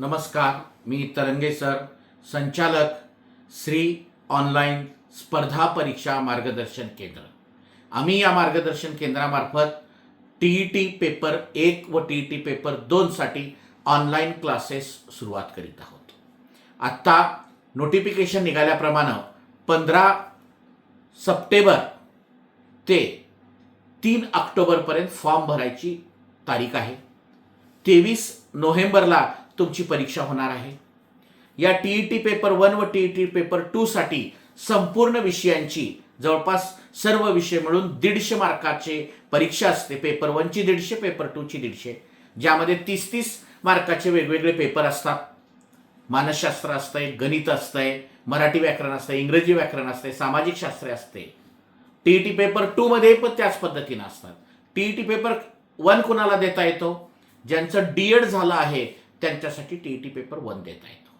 नमस्कार मी तरंगे सर संचालक श्री ऑनलाईन स्पर्धा परीक्षा मार्गदर्शन केंद्र. आम्ही या मार्गदर्शन केंद्रामार्फत टी ई टी पेपर एक व टी ई टी पेपर दोनसाठी ऑनलाईन क्लासेस सुरुवात करीत आहोत. आत्ता नोटिफिकेशन निघाल्याप्रमाणे पंधरा सप्टेंबर ते तीन ऑक्टोबरपर्यंत फॉर्म भरायची तारीख आहे. तेवीस नोव्हेंबरला तुमची परीक्षा होणार आहे. या T E T paper one व टी ई टी पेपर टूसाठी संपूर्ण विषयांची जवळपास सर्व विषय मिळून दीडशे मार्काचे परीक्षा असते. पेपर वनची दीडशे पेपर टूची दीडशे. ज्यामध्ये तीस तीस मार्काचे वेगवेगळे पेपर असतात. मानसशास्त्र असतंय गणित असतंय मराठी व्याकरण असतंय इंग्रजी व्याकरण असतंय सामाजिक शास्त्र असते. टी ई टी पेपर टूमध्ये पण त्याच पद्धतीनं असतात. T E T paper one कुणाला देता येतो? ज्यांचं डी एड झालं आहे त्यांच्यासाठी T E T paper one देता येतो.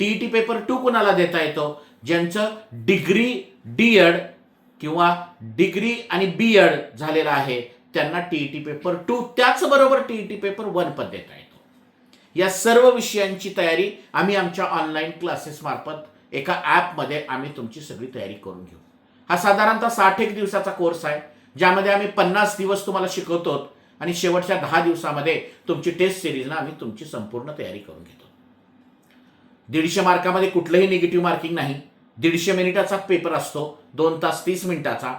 T E T paper two कुणाला देता येतो? ज्यांचं डिग्री डी एड किंवा डिग्री आणि बी एड झालेलं आहे त्यांना T E T paper two त्याचबरोबर T E T paper one पण देता येतो. या सर्व विषयांची तयारी आम्ही आमच्या ऑनलाईन क्लासेस मार्फत एका ॲपमध्ये आम्ही तुमची सगळी तयारी करून घेऊ. हा साधारणतः साठ एक दिवसाचा कोर्स आहे ज्यामध्ये आम्ही पन्नास दिवस तुम्हाला शिकवतो आणि शेवटच्या दहा दिवसामध्ये तुमची टेस्ट सिरीजला आम्ही तुमची संपूर्ण तयारी करून घेतो. दीडशे मार्कामध्ये कुठलंही निगेटिव्ह मार्किंग नाही. दीडशे मिनिटाचा पेपर असतो. दोन तास तीस मिनिटाचा.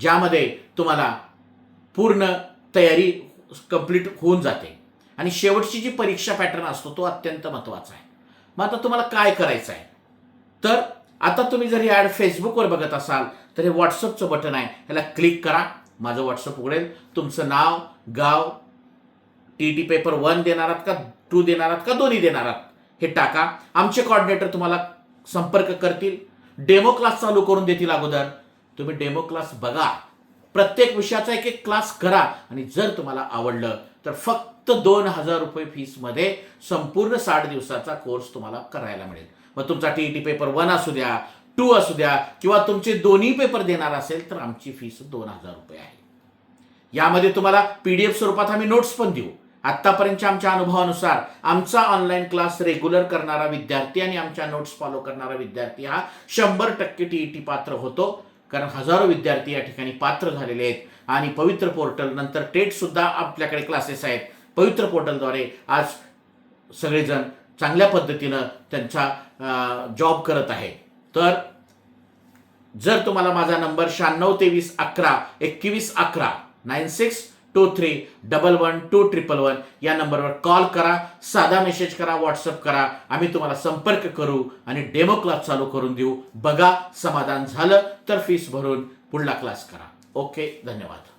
ज्यामध्ये तुम्हाला पूर्ण तयारी कंप्लीट होऊन जाते. आणि शेवटची जी परीक्षा पॅटर्न असतो तो अत्यंत महत्त्वाचा आहे. मग आता तुम्हाला काय करायचं आहे? तर आता तुम्ही जर ही ॲड फेसबुकवर बघत असाल तर हे व्हॉट्सअपचं बटन आहे. ह्याला क्लिक करा. माझं व्हॉट्सअप उघडेल. तुमचं नाव गाव टी टी पेपर वन देणार आहात का टू देणार आहात का दोन्ही देणार आहात? हे टाका. आमचे कॉर्डिनेटर तुम्हाला संपर्क करतील. डेमो क्लास चालू करून देतील अगोदर. तुम्ही डेमो क्लास बघा. प्रत्येक विषयाचा एक एक क्लास करा. आणि जर तुम्हाला आवडलं तर फक्त दोन हजार रुपये फीसमध्ये संपूर्ण साठ दिवसाचा कोर्स तुम्हाला करायला मिळेल. मग तुमचा T E T paper one असू द्या टू असू द्या किंवा तुमचे दोन्ही पेपर देणार असेल तर आमची फीस दोन हजार रुपये आहे. यामध्ये तुम्हाला पी डी एफ स्वरूपात आम्ही नोट्स पण देऊ. आत्तापर्यंतच्या आमच्या अनुभवानुसार आमचा ऑनलाईन क्लास रेग्युलर करणारा विद्यार्थी आणि आमच्या नोट्स फॉलो करणारा विद्यार्थी हा शंभर टक्के टी ई टी पात्र होतो. कारण हजारो विद्यार्थी या ठिकाणी पात्र झालेले आहेत. आणि पवित्र पोर्टल नंतर टेट सुद्धा आपल्याकडे क्लासेस आहेत. पवित्र पोर्टलद्वारे आज सगळेजण चांगल्या पद्धतीनं त्यांचा जॉब करत आहे तर जर तुम्हाला माझा नंबर शहाण्णव तेवीस अकरा एकवीस अकरा nine six two three double one two triple one या नंबरवर कॉल करा साधा मेसेज करा व्हॉट्सअप करा आम्ही तुम्हाला संपर्क करू आणि डेमो क्लास चालू करून देऊ. बघा समाधान झालं तर फीस भरून पुढला क्लास करा. ओके धन्यवाद.